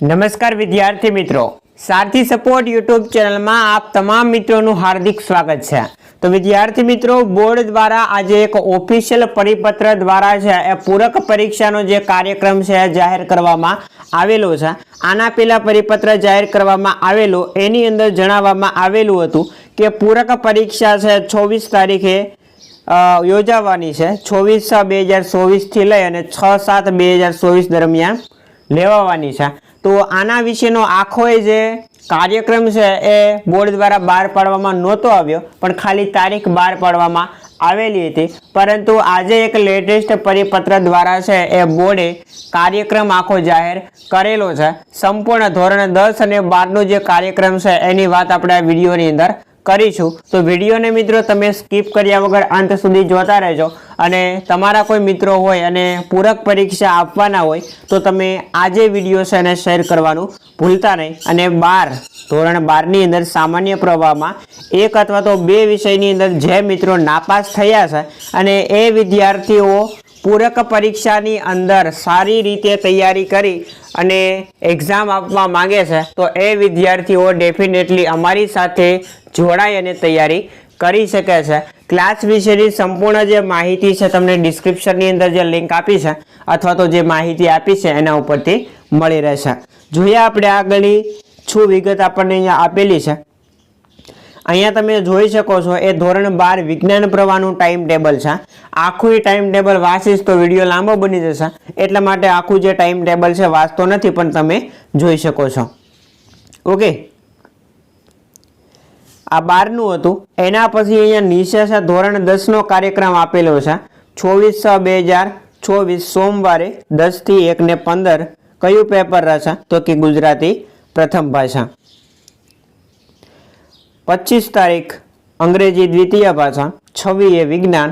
નમસ્કાર વિદ્યાર્થી મિત્રો. સારથી સપોર્ટ યુટ્યુબ ચેનલમાં આપ તમામ મિત્રોનું હાર્દિક સ્વાગત છે. તો વિદ્યાર્થી મિત્રો, બોર્ડ દ્વારા આજે એક ઓફિશિયલ પરિપત્ર દ્વારા છે એ પૂરક પરીક્ષાનો જે કાર્યક્રમ છે જાહેર કરવામાં આવેલો છે. આના પહેલાં પરિપત્ર જાહેર કરવામાં આવેલો, એની અંદર જણાવવામાં આવેલું હતું કે પૂરક પરીક્ષા છે છવ્વીસ તારીખે યોજાવાની છે. છવ્વીસ બે હજાર ચોવીસથી લઈ અને છ સાત બે હજાર ચોવીસ દરમિયાન લેવાવાની છે. તો આના વિશેનો આખો જે કાર્યક્રમ છે એ બોર્ડ દ્વારા બહાર પાડવામાં નહોતો આવ્યો, પણ ખાલી તારીખ બહાર પાડવામાં આવેલી હતી. પરંતુ આજે એક લેટેસ્ટ પરિપત્ર દ્વારા છે એ બોર્ડે કાર્યક્રમ આખો જાહેર કરેલો છે. સંપૂર્ણ ધોરણ દસ અને બારનો જે કાર્યક્રમ છે એની વાત આપણે આ વિડીયોની અંદર કરીશું. તો વિડીયોને મિત્રો તમે સ્કીપ કર્યા વગર અંત સુધી જોતા રહેજો. અને તમારા કોઈ મિત્રો હોય અને પૂરક પરીક્ષા આપવાના હોય, તો તમે આજે વીડિયો છે એને શેર કરવાનું ભૂલતા નહીં. અને બાર, ધોરણ બારની અંદર સામાન્ય પ્રવાહમાં એક અથવા તો બે વિષયની અંદર જે મિત્રો નાપાસ થયા છે અને એ વિદ્યાર્થીઓ પૂરક પરીક્ષાની અંદર સારી રીતે તૈયારી કરી અને એક્ઝામ આપવા માંગે છે, તો એ વિદ્યાર્થીઓ ડેફિનેટલી અમારી સાથે જોડાઈ અને તૈયારી કરી શકે છે. ક્લાસ વિશેની સંપૂર્ણ જે માહિતી છે તમને ડિસ્ક્રિપ્શનની અંદર જે લિંક આપી છે, અથવા તો જે માહિતી આપી છે, એના ઉપરથી મળી રહેશે. જોઈએ આપણે આગળની છું વિગત આપણને અહીંયા આપેલી છે. અહીંયા તમે જોઈ શકો છો, એ ધોરણ બાર વિજ્ઞાન પ્રવાહનું ટાઈમ ટેબલ છે. આખું ટાઈમ ટેબલ વાંચીશ તો વીડિયો લાંબો બની જશે. એટલા માટે આખું જે ટાઈમ ટેબલ છે, વાંચતો નથી, પણ તમે જોઈ શકો છો. ઓકે આ બારનું હતું. એના પછી અહીંયા નીચે ધોરણ દસનો કાર્યક્રમ આપેલો છે. છવ્વીસ છ બે હજાર છવ્વીસ સોમવારે દસથી એકને પંદર કયું પેપર રહેશે? તો કે ગુજરાતી પ્રથમ ભાષા. પચીસ તારીખ અંગ્રેજી દ્વિતીય ભાષા. છવ્વીએ વિજ્ઞાન.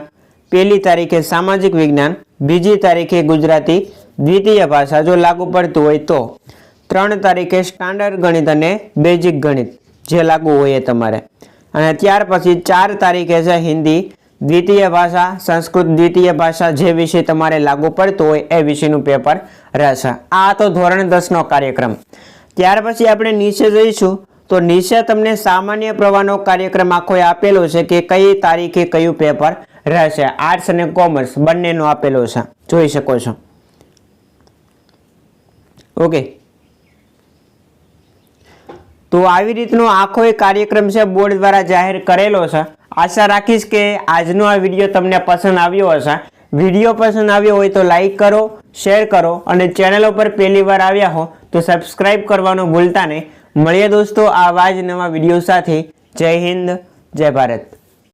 પહેલી તારીખે સામાજિક વિજ્ઞાન. બીજી તારીખે ગુજરાતી દ્વિતીય ભાષા. જો લાગુ પડતું હોય તો. ત્રણ તારીખે સ્ટાન્ડર્ડ ગણિત અને બેઝિક ગણિત. જે લાગુ હોય એ તમારે. અને ત્યાર પછી ચાર તારીખે છે હિન્દી દ્વિતીય ભાષા, સંસ્કૃત દ્વિતીય ભાષા જે વિષય તમારે લાગુ પડતો હોય એ વિષયનું પેપર રહેશે. આ તો ધોરણ દસનો કાર્યક્રમ. ત્યાર પછી આપણે નીચે જઈશું. તો નીચે તમને સામાન્ય પ્રવાહનો કાર્યક્રમ આખો આપેલો છે કે કઈ તારીખે કયું પેપર રહેશે. આર્ટ્સ અને કોમર્સ બંનેનો આપેલો છે. જોઈ શકો છો. ઓકે. તો આવી રીતનો આખો એક કાર્યક્રમ છે બોર્ડ દ્વારા જાહેર કરેલો છે. આશા રાખીશ કે આજનો આ વીડિયો તમને પસંદ આવ્યો હશે. વીડિયો પસંદ આવ્યો હોય તો લાઈક કરો, શેર કરો અને ચેનલ ઉપર પહેલી વાર આવ્યા હો તો સબસ્ક્રાઈબ કરવાનું ભૂલતા નહીં. મળીએ દોસ્તો આવા જ નવા વીડિયો સાથે. જય હિન્દ, જય ભારત.